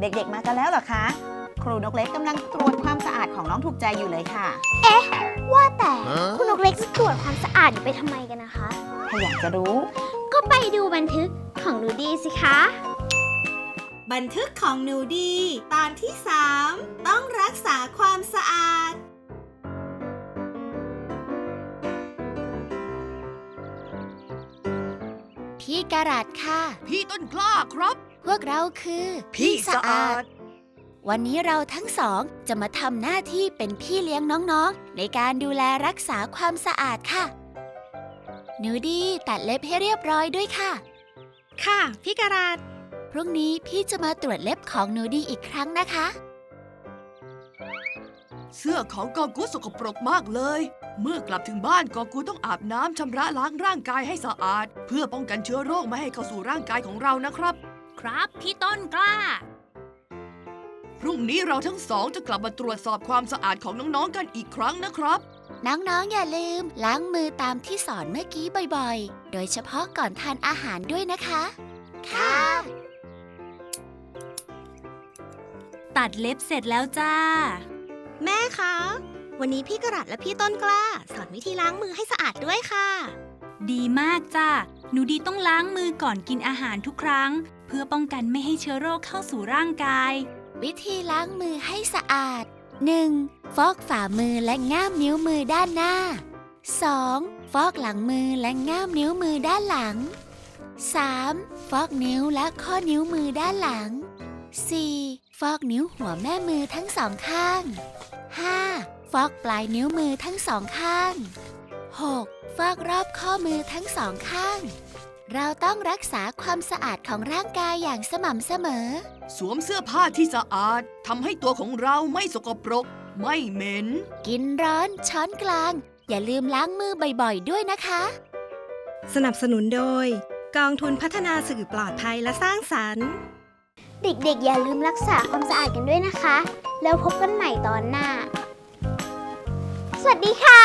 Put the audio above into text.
เด็กๆ มากันแล้วเหรอคะ ครูนกเล็กกำลังตรวจความสะอาดของน้องถูกใจอยู่เลยค่ะว่าแต่คุณนกเล็กจะตรวจความสะอาดอยู่ไปทำไมกันนะคะ ถ้าอยากจะรู้ ก็ไปดูบันทึกของหนูดีสิคะ บันทึกของหนูดี ตอนที่ 3 ต้องรักษาความสะอาด พี่กระดาษค่ะ พี่ต้นกล้าครับพ วกเราคือ พี่สะอาด วันนี้เราทั้งสองจะมาทำหน้าที่เป็นพี่เลี้ยงน้องๆ ในการดูแลรักษาความสะอาดค่ะ หนูดีตัดเล็บให้เรียบร้อยด้วยค่ะ ค่ะพี่กราดพรุ่งนี้พี่จะมาตรวจเล็บของหนูดีอีกครั้งนะคะ เสื้อของกอกูสกปรกมากเลย เมื่อกลับถึงบ้านกอกูต้องอาบน้ำชำระล้างร่างกายให้สะอาด เพื่อป้องกันเชื้อโรคไม่ให้เข้าสู่ร่างกายของเรานะครับ ครับ พี่ต้นกล้า พรุ่งนี้เราทั้งสองจะกลับมาตรวจสอบความสะอาดของน้องๆกันอีกครั้งนะครับ น้องๆอย่าลืม ล้างมือตามที่สอนเมื่อกี้บ่อยๆ โดยเฉพาะก่อนทานอาหารด้วยนะคะ ค่ะ ตัดเล็บเสร็จแล้วจ้า แม่คะ วันนี้พี่กราดและพี่ต้นกล้า สอนวิธีล้างมือให้สะอาดด้วยค่ะ ดีมากจ้าหนูดีต้องล้างมือก่อนกินอาหารทุกครั้ง เพื่อป้องกันไม่ให้เชื้อโรคเข้าสู่ร่างกาย วิธีล้างมือให้สะอาด 1. ฟอกฝ่ามือและง่ามนิ้วมือด้านหน้า 2. ฟอกหลังมือและง่ามนิ้วมือด้านหลัง 3. ฟอกนิ้วและข้อนิ้วมือด้านหลัง 4. ฟอกนิ้วหัวแม่มือทั้งสองข้าง 5. ฟอกปลายนิ้วมือทั้งสองข้าง 6. ฟอกรอบข้อมือทั้งสองข้าง เราต้องรักษาความสะอาดของร่างกายอย่างสม่ำเสมอ สวมเสื้อผ้าที่สะอาดทำให้ตัวของเราไม่สกปรก ไม่เหม็น กินร้อนช้อนกลาง อย่าลืมล้างมือบ่อยๆ ด้วยนะคะ สนับสนุนโดย กองทุนพัฒนาสื่อปลอดภัยและสร้างสรรค์ เด็กๆ อย่าลืมรักษาความสะอาดกันด้วยนะคะ แล้วพบกันใหม่ตอนหน้า สวัสดีค่ะ